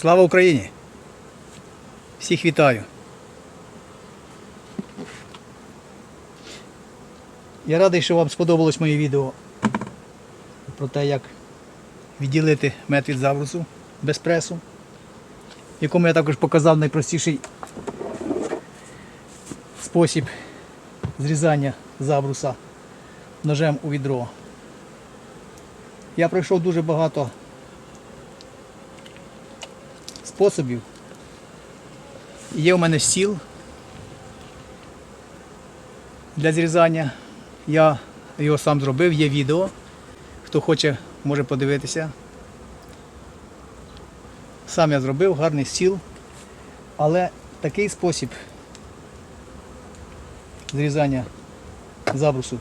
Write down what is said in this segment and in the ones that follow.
Слава Україні! Всіх вітаю! Я радий, що вам сподобалось моє відео про те, як відділити мед від забрусу без пресу, якому я також показав найпростіший спосіб зрізання забруса ножем у відро. Я пройшов дуже багато способів. Є у мене стіл для зрізання. Я його сам зробив, є відео. Хто хоче, може подивитися. Сам я зробив гарний стіл. Але такий спосіб зрізання забрусу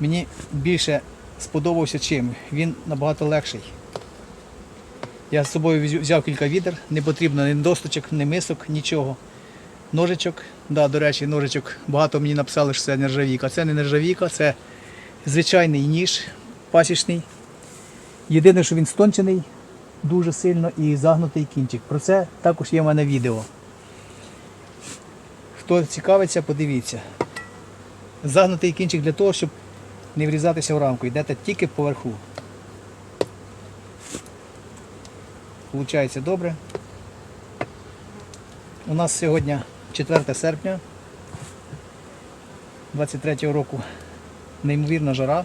мені більше сподобався чим. Він набагато легший. Я з собою взяв кілька відер, не потрібно ні досточок, ні мисок, нічого. Ножичок, да, до речі, ножичок. Багато мені написали, що це нержавійка. Це не нержавійка, це звичайний ніж пасічний. Єдине, що він стончений дуже сильно і загнутий кінчик. Про це також є в мене відео. Хто цікавиться, подивіться. Загнутий кінчик для того, щоб не врізатися в рамку. Йдете тільки поверху. Получається добре. У нас сьогодні 4 серпня 23 року. Неймовірна жара.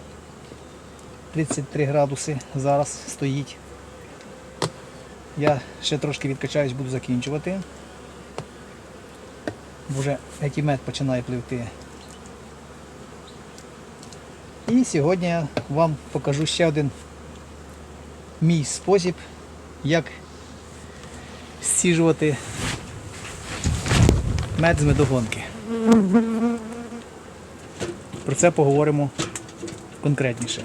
33 градуси зараз стоїть. Я ще трошки відкачаюсь, буду закінчувати. Бо вже геть починає пливти. І сьогодні я вам покажу ще один мій спосіб, як стіжувати мед з медогонки. Про це поговоримо конкретніше.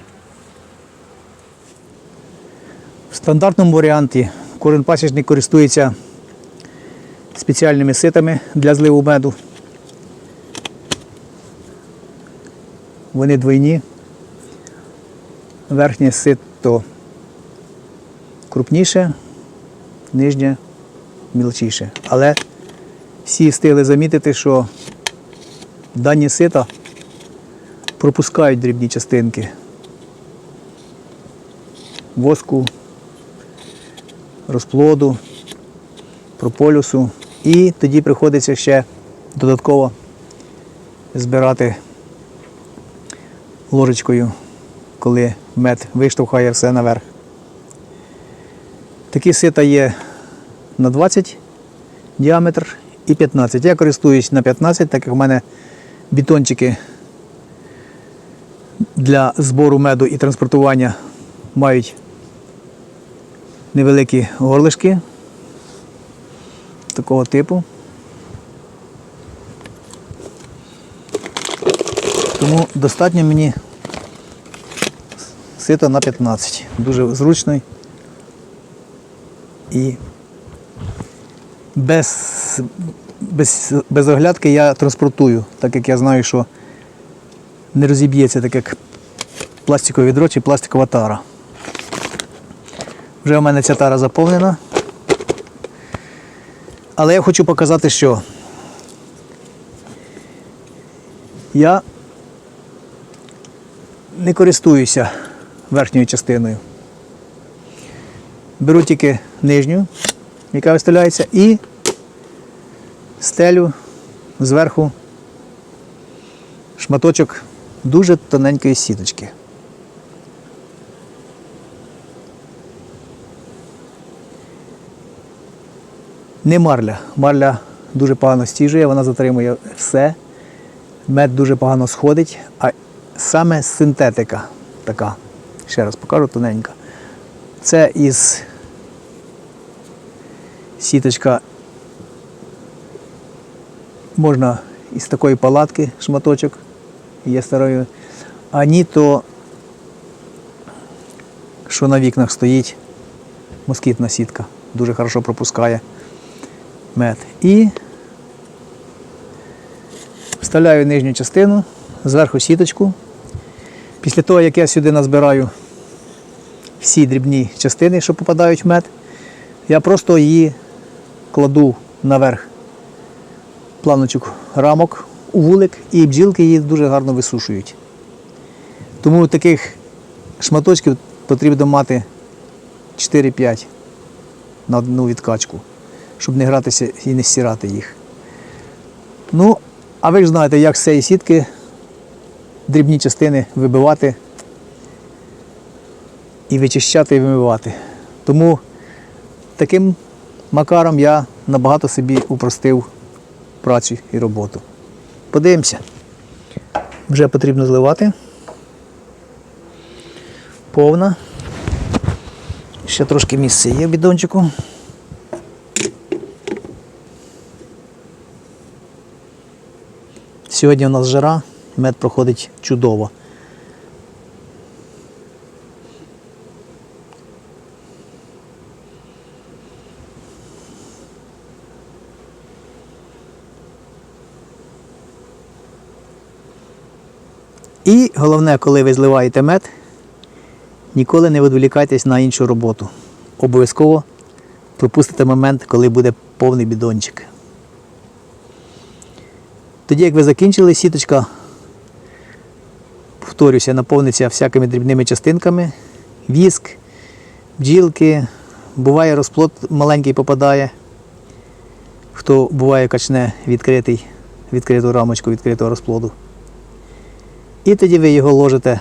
В стандартному варіанті кожен пасічник користується спеціальними ситами для зливу меду. Вони двойні. Верхнє сито крупніше, нижнє мілчіше. Але всі встигли замітити, що дані сита пропускають дрібні частинки воску, розплоду, прополюсу. І тоді приходиться ще додатково збирати ложечкою, коли мед виштовхає все наверх. Такі сита є на 20 діаметр і 15. Я користуюсь на 15, так як в мене бетончики для збору меду і транспортування мають невеликі горлишки такого типу. Тому достатньо мені сита на 15. Дуже зручний і без, без, без оглядки я транспортую, так як я знаю, що не розіб'ється, так як пластикове відро чи пластикова тара. Вже у мене ця тара заповнена. Але я хочу показати, що я не користуюся верхньою частиною. Беру тільки нижню, яка виставляється, і стелю зверху шматочок дуже тоненької сіточки. Не марля. Марля дуже погано стіжує, вона затримує все. Мед дуже погано сходить, а саме синтетика така. Ще раз покажу тоненька. Це із сіточка можна із такої палатки шматочок, є старою. А ні, то що на вікнах стоїть, москітна сітка. Дуже хорошо пропускає мед. І вставляю нижню частину, зверху сіточку. Після того, як я сюди назбираю всі дрібні частини, що попадають в мед, Я просто її кладу наверх планочок рамок у вулик, і бджілки її дуже гарно висушують. Тому таких шматочків потрібно мати 4-5 на одну відкачку, щоб не гратися і не стирати їх. Ну, а ви ж знаєте, як з цієї сітки дрібні частини вибивати і вичищати і вимивати. Тому таким макаром я набагато собі упростив працю і роботу. Подивимося. Вже потрібно зливати. Повна. Ще трошки місця є в бідончику. Сьогодні у нас жара, мед проходить чудово. І головне, коли ви зливаєте мед, ніколи не відволікайтесь на іншу роботу. Обов'язково пропустите момент, коли буде повний бідончик. Тоді, як ви закінчили, сіточка, повторюся, наповниться всякими дрібними частинками, віск, бджілки, буває розплод маленький попадає. Хто буває качне відкритий, відкриту рамочку відкритого розплоду. І тоді ви його ложите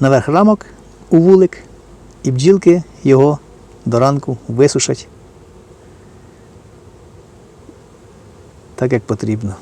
наверх рамок у вулик, і бджілки його до ранку висушать так, як потрібно.